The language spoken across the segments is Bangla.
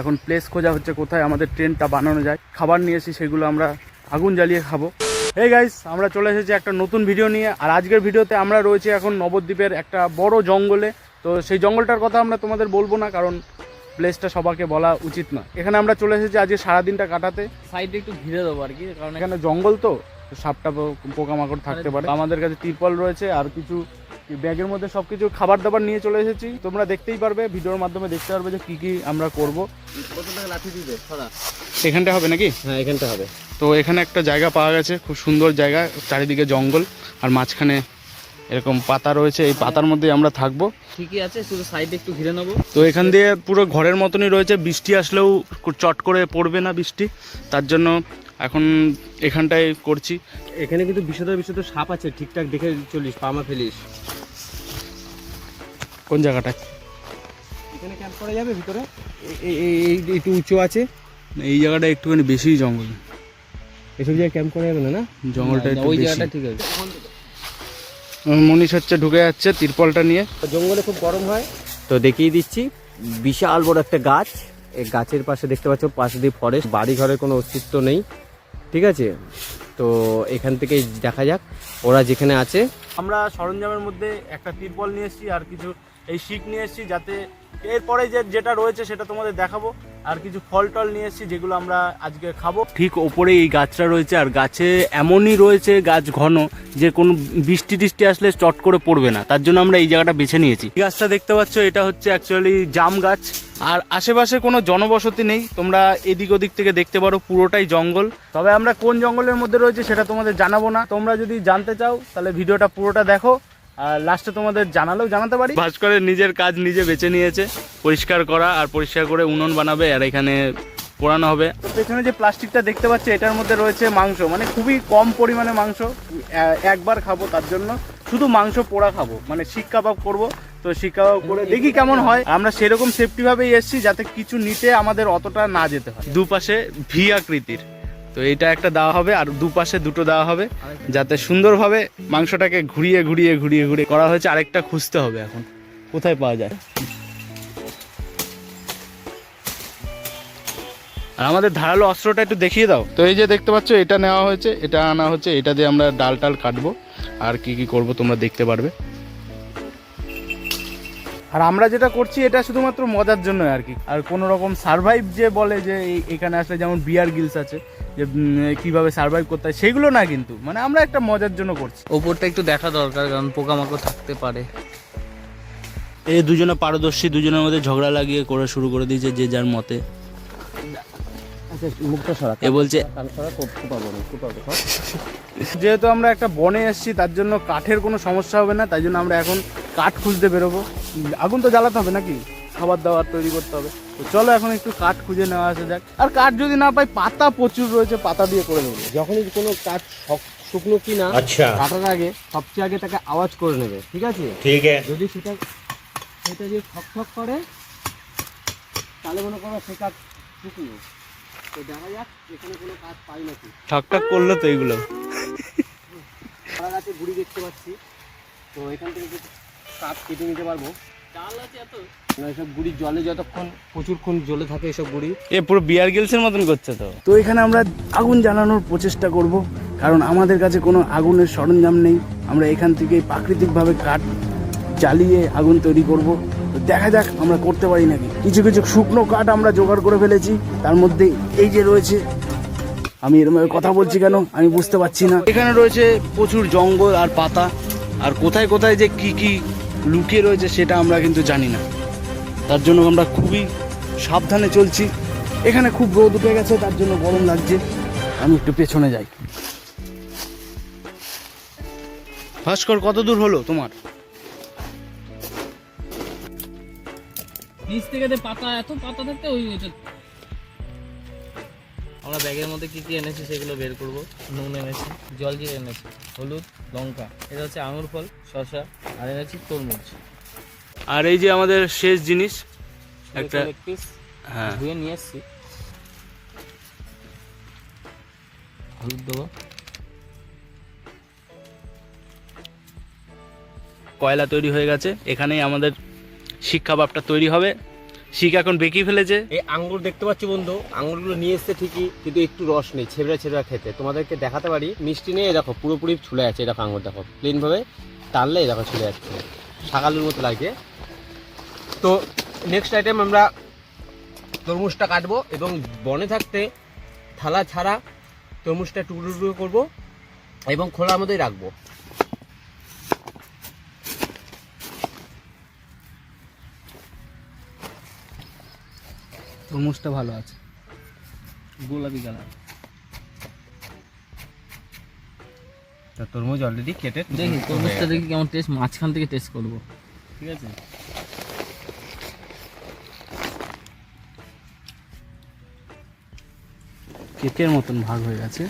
এখন প্লেস খোঁজা হচ্ছে কোথায় আমাদের ট্রেনটা বানানো যায়। খাবার নিয়ে এসি সেগুলো আমরা আগুন জ্বালিয়ে খাব। এই গাইস আমরা চলে এসেছি একটা নতুন ভিডিও নিয়ে আর আজকের ভিডিওতে আমরা রয়েছি এখন নবদ্বীপের একটা বড় জঙ্গলে। তো সেই জঙ্গলটার কথা আমরা তোমাদের বলব না কারণ প্লেসটা সবাইকে বলা উচিত না এখানে আমরা চলে এসেছি আজকে সারাদিনটা কাটাতে। সাইডে একটু ঘিরে দেবো আর কি কারণ এখানে এখানে জঙ্গল তো সাপটা পোকামাকড় থাকতে পারে। আমাদের কাছে তিরপল রয়েছে আর কিছু ব্যাগের মধ্যে সব কিছু খাবার দাবার নিয়ে চলে এসেছি। তোমরা দেখতেই পারবে ভিডিওর মাধ্যমে দেখতে পারবে যে কি কি আমরা করব। এখানটা হবে নাকি? হ্যাঁ এখানটা হবে। তো এখানে একটা জায়গা পাওয়া গেছে খুব সুন্দর জায়গা চারিদিকে জঙ্গল আর মাঝখানে এরকম পাতা রয়েছে। এই পাতার মধ্যে আমরা থাকব। ঠিকই আছে শুধু সাইডে একটু ঘিরে নেব। তো এখান দিয়ে পুরো ঘরের মতনই রয়েছে বৃষ্টি আসলেও চট করে পড়বে না বৃষ্টি তার জন্য এখন এখানটায় করছি। এখানে কিন্তু বিষধর বিষধর সাপ আছে ঠিকঠাক দেখে চলিস পামা ফেলিস। কোন জায়গাটায় এখানে ক্যাম্প করা যাবে ভিতরে? এই একটু উঁচু আছে। এই জায়গাটা একটুখানি বেশি জঙ্গল। এসব জায়গায় ক্যাম্প করা যাবে না না? জঙ্গলটা একটু ওই। জায়গাটা ঠিক আছে। মনীষ হচ্ছে ঢুকে যাচ্ছে তিরপলটা নিয়ে। জঙ্গলে খুব গরম হয়। তো দেখিয়ে দিচ্ছি বিশাল বড় একটা গাছ। এই গাছের পাশে দেখতে পাচ্ছ পাশে দিয়ে ফরেস্ট বাড়ি ঘরের কোনো অস্তিত্ব নেই। ঠিক আছে? তো এখান থেকে দেখা যাক। ওরা যেখানে আছে। আমরা সরঞ্জামের মধ্যে একটা তিরপল নিয়ে এসেছি আর কিছু এই শিক নিয়ে এসেছি যাতে এরপরে যে যেটা রয়েছে সেটা তোমাদের দেখাবো। আর কিছু ফল টল নিয়ে এসেছি যেগুলো আমরা আজকে খাব। ঠিক ওপরে এই গাছটা রয়েছে, আর গাছে এমনই রয়েছে গাছ ঘন যে কোনো বৃষ্টি টিষ্টি আসলে চট করে পড়বে না। তার জন্য আমরা এই জায়গাটা বেছে নিয়েছি। এই গাছটা দেখতে পাচ্ছ, এটা হচ্ছে অ্যাকচুয়ালি জাম গাছ। আর আশেপাশে কোনো জনবসতি নেই। তোমরা এদিক ওদিক থেকে দেখতে পারো পুরোটাই জঙ্গল। তবে আমরা কোন জঙ্গলের মধ্যে রয়েছে সেটা তোমাদের জানাব না। তোমরা যদি জানতে চাও, তাহলে ভিডিওটা পুরোটা দেখো। আর লাস্টে তোমাদের জানালেও জানাতে পারি। ভাস্করের নিজের কাজ নিজে বেছে নিয়েছে পরিষ্কার করা আর পরিষ্কার করে উনুন বানাবে আর এখানে পোড়ানো হবে। পেছনে যে প্লাস্টিকটা দেখতে পাচ্ছি এটার মধ্যে রয়েছে মাংস। মানে খুবই কম পরিমাণে মাংস একবার খাব তার জন্য। শুধু মাংস পোড়া খাব মানে শিক কাবাব করব। তো শিক কাবাব করে দেখি কেমন হয়। আমরা সেরকম সেফটি ভাবেই এসেছি যাতে কিছু নিতে আমাদের অতটা না যেতে হয়। দুপাশে ভি আকৃতির তো এইটা একটা দেওয়া হবে আর দুপাশে দুটো দেওয়া হবে যাতে সুন্দরভাবে মাংসটাকে ঘুরিয়ে ঘুরিয়ে ঘুরিয়ে ঘুরিয়ে করা হয়েছে। আরেকটা খুঁজতে হবে এখন। কোথায় পাওয়া যায়? আর আমাদের ধারালো অস্ত্রটা একটু দেখিয়ে দাও। তো এই যে দেখতে পাচ্ছ এটা নেওয়া হয়েছে এটা আনা হচ্ছে এটা দিয়ে আমরা ডাল টাল কাটবো। আর কি কি করব তোমরা দেখতে পারবে। আর আমরা যেটা করছি এটা শুধুমাত্র মজার জন্য আর কি। আর কোনো রকম সার্ভাইভ যে বলে যে এখানে আসলে যেমন বিয়ার গিলস আছে যে কীভাবে সার্ভাইভ করতে হয় সেগুলো না কিন্তু। মানে আমরা একটা মজার জন্য করছি। ওপরটা একটু দেখা দরকার কারণ পোকামাকড় থাকতে পারে। এই দুজনে পারদর্শী দুজনের মধ্যে ঝগড়া লাগিয়ে করে শুরু করে দিয়েছে যে যার মতে। আচ্ছা এ বলছে যেহেতু আমরা একটা বনে এসেছি তার জন্য কাঠের কোনো সমস্যা হবে না তাই জন্য আমরা এখন কাঠ খুঁজতে বেরোবো। আগুন তো জ্বালাতে হবে নাকি? খাবার দাবার তৈরি করতে হবে। তো চলো এখন একটু কাঠ খুঁজে নেওয়া আসা যাক। আর কাঠ যদি না পাই পাতা প্রচুর রয়েছে পাতা দিয়ে করে নেব যখনই কোনো কাঠ শুকনো কি না আচ্ছা। কাটার আগে সবচেয়ে আগে তাকে আওয়াজ করে নেবে ঠিক আছে? ঠিক আছে। যদি সেটা সেটা যদি ঠক ঠক করে তাহলে মনে করো সে কাঠ শুকনো। তো দেখা যাক এখানে কোনো কাঠ পাই নাকি। ঠক ঠক করল তো এইগুলো। গাছে গুড়ি দেখতে পাচ্ছি। তো এখান থেকে কাঠ কেটে নিতে পারব। এসব গুড়ি জলে যতক্ষণ প্রচুরক্ষণ থাকে এসব গুড়ি। এ পুরো বিয়ার গিলসের মতন করছে তো। তো এখানে আমরা আগুন জ্বালানোর প্রচেষ্টা করব কারণ আমাদের কাছে কোনো আগুনের সরঞ্জাম নেই। আমরা এখান থেকে প্রাকৃতিকভাবে কাঠ জ্বালিয়ে আগুন তৈরি করব। তো দেখা যাক আমরা করতে পারি নাকি। কিছু কিছু শুকনো কাঠ আমরা জোগাড় করে ফেলেছি। তার মধ্যে এই যে রয়েছে আমি এরকম ভাবে কথা বলছি কেন? আমি বুঝতে পারছি না। এখানে রয়েছে প্রচুর জঙ্গল আর পাতা। আর কোথায় কোথায় যে কি কি লুকিয়ে রয়েছে সেটা আমরা কিন্তু জানি না। তার জন্য আমরা খুবই সাবধানে চলছি। এখানে খুব রোদ উঠে গেছে তার জন্য গরম লাগছে। আমি একটু পেছনে যাই। ভাস্কর কত দূর হলো তোমার? নিচ থেকে যে পাতা এত পাতা থাকতে ওই এটা আমরা ব্যাগের মধ্যে কি কি এনেছি সেগুলো বের করব। নুন এনেছি জল জিরে এনেছি হলুদ লঙ্কা। এটা হচ্ছে আঙুর ফল শসা আর এনেছি তরমুজ। আর এই যে আমাদের শেষ জিনিস একটা পিস হ্যাঁ। ধুয়ে নিয়ে এসছি। হলুদ দেবো। কয়লা তৈরি হয়ে গেছে। এখানেই আমাদের শিক্ষা ভাবটা তৈরি হবে। শিক এখন বেঁকিয়ে ফেলেছে। এই আঙ্গুর দেখতে পাচ্ছি বন্ধু আঙ্গুরগুলো নিয়ে এসছে ঠিকই কিন্তু একটু রস নেই ছেবড়া ছেবড়া খেতে। তোমাদেরকে দেখাতে পারি মিষ্টি নেই দেখো পুরোপুরি ছুলে আছে এই দেখো আঙ্গুর দেখো প্লেন টানলে দেখো ছুলে যাচ্ছে। শাকালুর মতো লাগে। তো নেক্সট আইটেম আমরা তরমুজটা কাটবো এবং বনে থাকতে থালা ছাড়া তরমুজটা টুকরো টুকরো করব এবং খোলার মধ্যেই রাখব। তরমুজটা ভালো আছে। গোলাপি কালার। তো তরমুজ অলরেডি কেটে দেখি তরমুজটা দেখি কেমন টেস্ট মাঝখান থেকে টেস্ট করব। ঠিক আছে? কেকের মতন ভাগ হয়ে গেছে।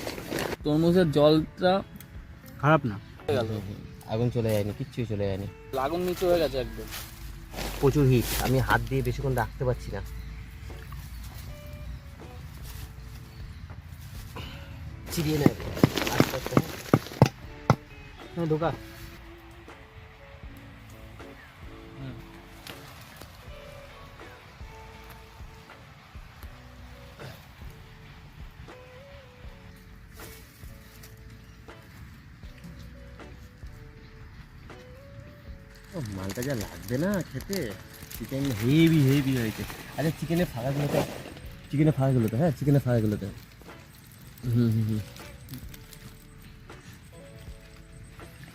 তরমুজের জলটা খারাপ না? আগুন চলে যায়নি কিচ্ছুই চলে যায়নি। লাগুন নিচে হয়ে গেছে একদম। প্রচুর হিট আমি হাত দিয়ে বেশিক্ষণ রাখতে পারছি না। চিরিয়ে নেয়। আস্তে আস্তে। ঢোকা মালটা যা লাগবে না খেতে চিকেন হেভি হেভি হয়েছে আরে চিকেনের ফাঁকাগুলোতে চিকেনের ফাঁকাগুলোতে হ্যাঁ চিকেনের ফাঁকাগুলোতে হুম হুম হুম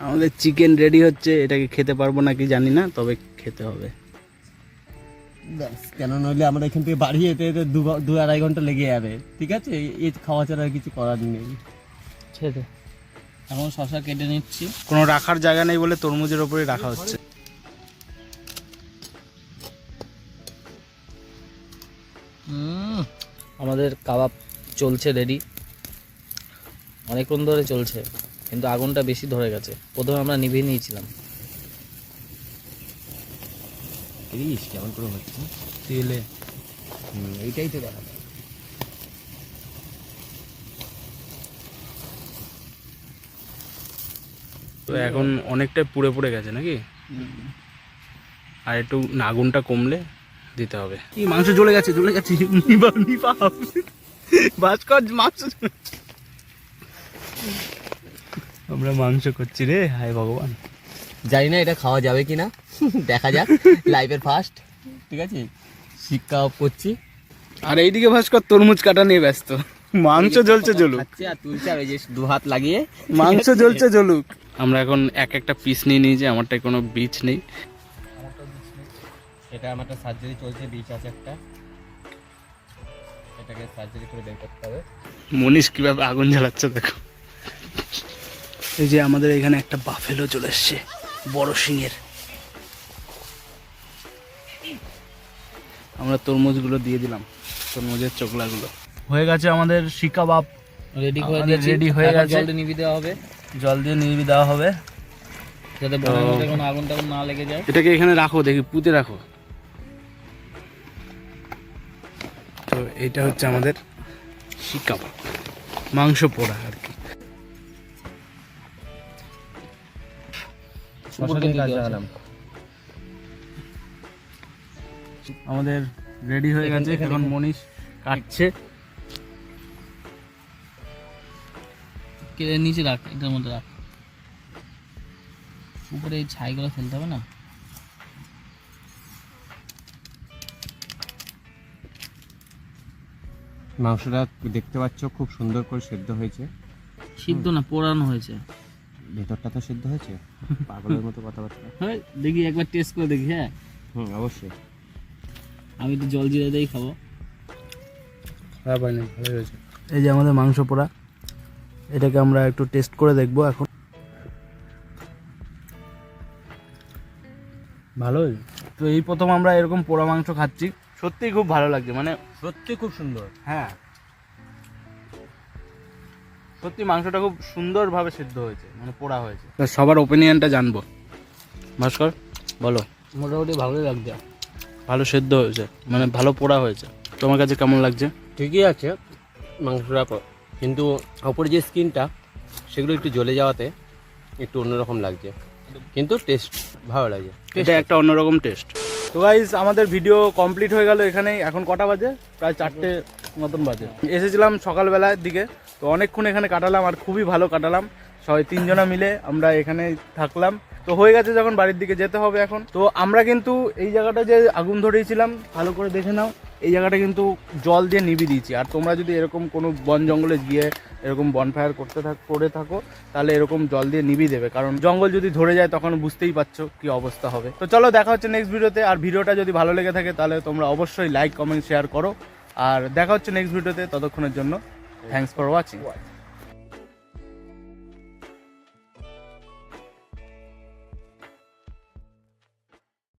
আমাদের চিকেন রেডি হচ্ছে এটাকে খেতে পারব নাকি জানি না তবে খেতে হবে। ব্যাস কেন নইলে আমরা এখান থেকে বাড়ি যেতে যেতে দু দু আড়াই ঘণ্টা লেগে যাবে ঠিক আছে? এই- খাওয়া ছাড়া আর কিছু করার নেই। ছেড়ে এখন শশা কেটে নিচ্ছি। কোনো রাখার জায়গা নেই বলে তরমুজের ওপরে রাখা হচ্ছে। আমাদের কাবাব চলছে রেডি অনেকক্ষণ ধরে চলছে। কিন্তু আগুনটা বেশি ধরে গেছে। প্রথমে আমরা নিভিয়ে নিয়েছিলাম। তিরিশ কেমন করে হচ্ছে? তেলে। এইটাই তো দেখা তো এখন অনেকটাই পুড়ে পুড়ে গেছে নাকি? আর একটু আগুনটা কমলে দিতে হবে। কি মাংস জ্বলে গেছে জ্বলে গেছে? নিবাও নিবাও ভাস্কর মাংস আমরা মাংস করছি রে হায় ভগবান। জানি না এটা খাওয়া যাবে কি না দেখা যাক লাইফের ফার্স্ট ঠিক আছে? শিক্ষা অফ করছি। আর এইদিকে ভাস্কর তরমুজ কাটা নিয়ে ব্যস্ত। মাংস জ্বলছে জ্বলুক। আর তুলছে আর ওই যে দু হাত লাগিয়ে। মাংস জ্বলছে জ্বলুক। আমরা এখন এক একটা পিস নিয়ে নিয়েছি আমারটাই কোনো বীজ নেই। এটা আমার একটা সার্জারি চলছে বিচ আছে একটা। এটাকে সার্জারি করে বের করতে হবে। মনীষ কীভাবে আগুন জ্বালাচ্ছে দেখো। এই যে আমাদের এখানে একটা বাফেলো চলে এসছে বড় সিংয়ের আমরা তরমুজগুলো দিয়ে দিলাম তরমুজের চোকলাগুলো হয়ে গেছে আমাদের শিকা বাপ। রেডি করে ready হয়ে গেছে। জলটা নিভিয়ে দেওয়া হবে। জল দিয়ে নিবি দেওয়া হবে। যাতে কোনো আগুন টাগুন না লেগে যায়। এটাকে এখানে রাখো দেখি পুঁতে রাখো। তো এটা হচ্ছে আমাদের শিকা বাপ মাংস পোড়া আর আমাদের রেডি হয়ে গেছে এখন মনীষ কাটছে। কেটে নিচে রাখ এটার মধ্যে রাখ। উপরে এই ছাইগুলো ফেলতে হবে না? মাংসটা দেখতে পাচ্ছ খুব সুন্দর করে সেদ্ধ হয়েছে। সিদ্ধ না পোড়ানো হয়েছে। ভেতরটা তো সেদ্ধ হয়েছে? পাগলের মতো কথাবার্তা। হ্যাঁ দেখি একবার টেস্ট করে দেখি হ্যাঁ? হুম অবশ্যই। আমি তো জল জিরে দিয়েই খাব। খারাপ হয়নি ভালোই হয়েছে এই যে আমাদের মাংস পোড়া এটাকে আমরা একটু টেস্ট করে দেখব এখন। ভালোই। তো এই প্রথম আমরা এরকম পোড়া মাংস খাচ্ছি। সত্যিই খুব ভালো লাগছে মানে সত্যি খুব সুন্দর। হ্যাঁ সত্যি মাংসটা খুব সুন্দরভাবে সিদ্ধ হয়েছে মানে পোড়া হয়েছে। সবার ওপিনিয়নটা জানব। ভাস্কর বলো। মোটামুটি ভালোই লাগছে। ভালো সেদ্ধ হয়েছে মানে ভালো পোড়া হয়েছে। তোমার কাছে কেমন লাগছে? ঠিকই আছে মাংসটা কিন্তু ওপরে যে স্কিনটা সেগুলো একটু জ্বলে যাওয়াতে একটু অন্যরকম লাগছে। কিন্তু টেস্ট ভালো লাগছে। এটা একটা অন্যরকম টেস্ট তো গাইজ আমাদের ভিডিও কমপ্লিট হয়ে গেল এখানেই। এখন কটা বাজে? প্রায় চারটে মতন বাজে। এসেছিলাম সকালবেলার দিকে, তো অনেকক্ষণ এখানে কাটালাম আর খুবই ভালো কাটালাম। সবাই তিনজনা মিলে আমরা এখানে থাকলাম। তো হয়ে গেছে যখন বাড়ির দিকে যেতে হবে এখন। তো আমরা কিন্তু এই জায়গাটা যে আগুন ধরিয়েছিলাম, ভালো করে দেখে নাও। এই জায়গাটা কিন্তু জল দিয়ে নিবি দিয়েছি। আর তোমরা যদি এরকম কোনো বন জঙ্গলে গিয়ে এরকম বনফায়ার করতে থাক, করে থাকো, তাহলে এরকম জল দিয়ে নিবি দেবে। কারণ জঙ্গল যদি ধরে যায়, তখন বুঝতেই পারছ কি অবস্থা হবে। তো চলো দেখা হচ্ছে নেক্সট ভিডিওতে আর ভিডিওটা যদি ভালো লেগে থাকে, তাহলে তোমরা অবশ্যই লাইক কমেন্ট শেয়ার করো। আর দেখা হচ্ছে নেক্সট ভিডিওতে ততক্ষণের জন্য থ্যাংকস ফর ওয়াচিং